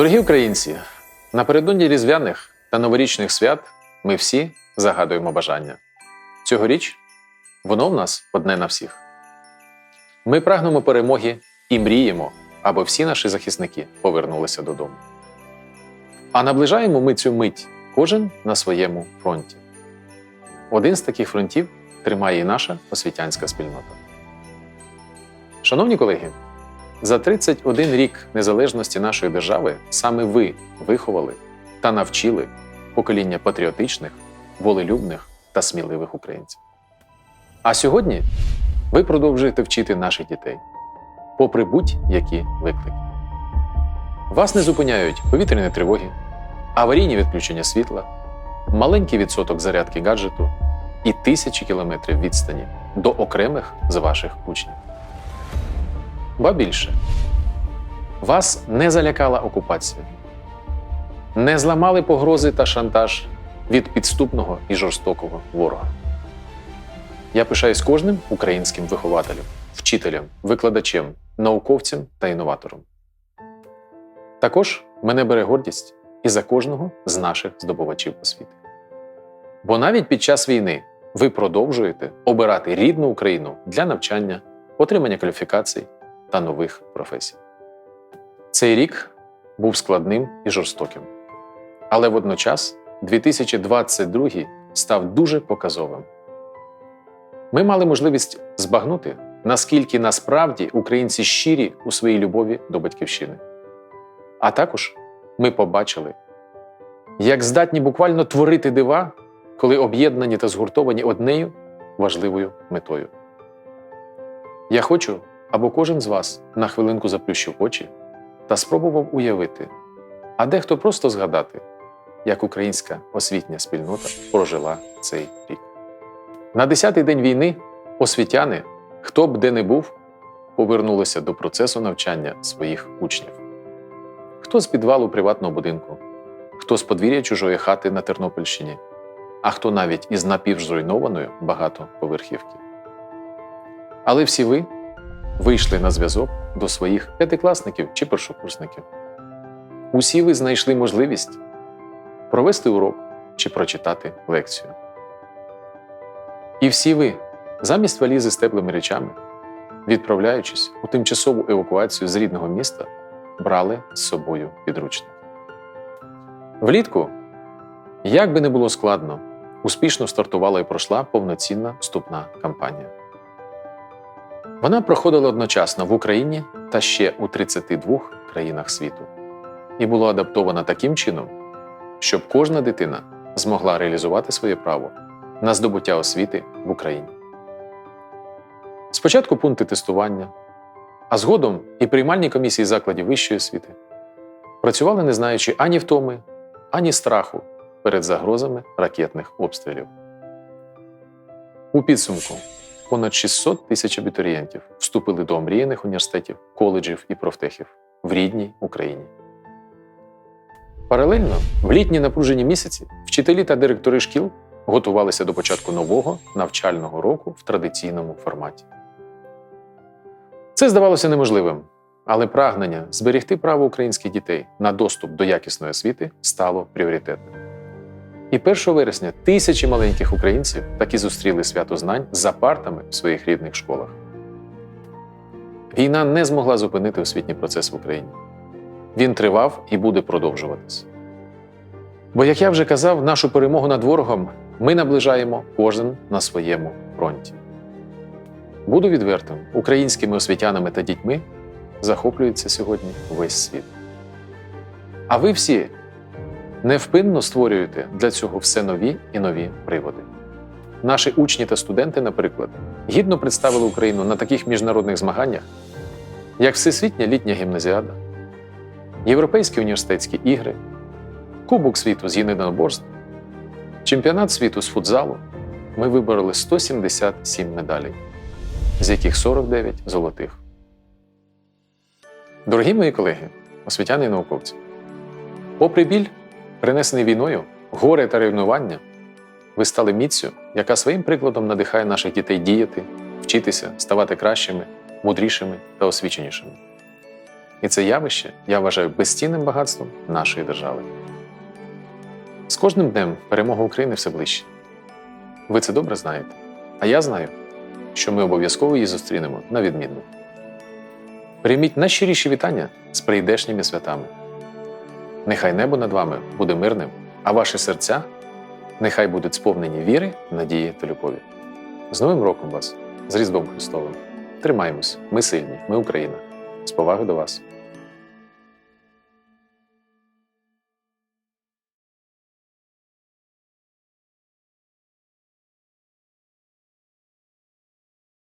Дорогі українці, напередодні різдвяних та новорічних свят ми всі загадуємо бажання. Цьогоріч воно в нас одне на всіх. Ми прагнемо перемоги і мріємо, аби всі наші захисники повернулися додому. А наближаємо ми цю мить кожен на своєму фронті. Один з таких фронтів тримає і наша освітянська спільнота. Шановні колеги, за 31 рік незалежності нашої держави саме ви виховали та навчили покоління патріотичних, волелюбних та сміливих українців. А сьогодні ви продовжуєте вчити наших дітей, попри будь-які виклики. Вас не зупиняють повітряні тривоги, аварійні відключення світла, маленький відсоток зарядки гаджету і тисячі кілометрів відстані до окремих з ваших учнів. Ба більше, вас не залякала окупація, не зламали погрози та шантаж від підступного і жорстокого ворога. Я пишаюсь кожним українським вихователем, вчителем, викладачем, науковцем та інноватором. Також мене бере гордість і за кожного з наших здобувачів освіти. Бо навіть під час війни ви продовжуєте обирати рідну Україну для навчання, отримання кваліфікацій та нових професій. Цей рік був складним і жорстоким. Але водночас 2022 став дуже показовим. Ми мали можливість збагнути, наскільки насправді українці щирі у своїй любові до батьківщини. А також ми побачили, як здатні буквально творити дива, коли об'єднані та згуртовані однею важливою метою. Я хочу, аби кожен з вас на хвилинку заплющив очі та спробував уявити, а дехто просто згадати, як українська освітня спільнота прожила цей рік. На 10-й день війни освітяни, хто б де не був, повернулися до процесу навчання своїх учнів. Хто з підвалу приватного будинку, хто з подвір'я чужої хати на Тернопільщині, а хто навіть із напівзруйнованої багатоповерхівки. Але всі ви вийшли на зв'язок до своїх п'ятикласників чи першокурсників. Усі ви знайшли можливість провести урок чи прочитати лекцію. І всі ви, замість валізи з теплими речами, відправляючись у тимчасову евакуацію з рідного міста, брали з собою підручник. Влітку, як би не було складно, успішно стартувала і пройшла повноцінна вступна кампанія. Вона проходила одночасно в Україні та ще у 32 країнах світу і була адаптована таким чином, щоб кожна дитина змогла реалізувати своє право на здобуття освіти в Україні. Спочатку пункти тестування, а згодом і приймальні комісії закладів вищої освіти працювали, не знаючи ані втоми, ані страху перед загрозами ракетних обстрілів. У підсумку понад 600 тисяч абітурієнтів вступили до омріяних університетів, коледжів і профтехів в рідній Україні. Паралельно, в літні напружені місяці вчителі та директори шкіл готувалися до початку нового навчального року в традиційному форматі. Це здавалося неможливим, але прагнення зберегти право українських дітей на доступ до якісної освіти стало пріоритетним. І 1 вересня тисячі маленьких українців таки зустріли свято знань за партами в своїх рідних школах. Війна не змогла зупинити освітній процес в Україні. Він тривав і буде продовжуватись. Бо, як я вже казав, нашу перемогу над ворогом ми наближаємо кожен на своєму фронті. Буду відвертим, українськими освітянами та дітьми захоплюється сьогодні весь світ. А ви всі невпинно створюєте для цього все нові і нові приводи. Наші учні та студенти, наприклад, гідно представили Україну на таких міжнародних змаганнях, як Всесвітня літня гімназіада, Європейські університетські ігри, Кубок світу з єдиноборств, Чемпіонат світу з футзалу. Ми вибороли 177 медалей, з яких 49 золотих. Дорогі мої колеги, освітяни і науковці, попри біль, принесений війною, горе та ревнування, ви стали міцю, яка своїм прикладом надихає наших дітей діяти, вчитися, ставати кращими, мудрішими та освіченішими. І це явище я вважаю безцінним багатством нашої держави. З кожним днем перемога України все ближче. Ви це добре знаєте. А я знаю, що ми обов'язково її зустрінемо на відмінно. Прийміть найщиріші вітання з прийдешніми святами. Нехай небо над вами буде мирним, а ваші серця нехай будуть сповнені віри, надії та любові. З Новим роком вас, з Різдвом Христовим! Тримаємось, ми сильні, ми Україна. З поваги до вас.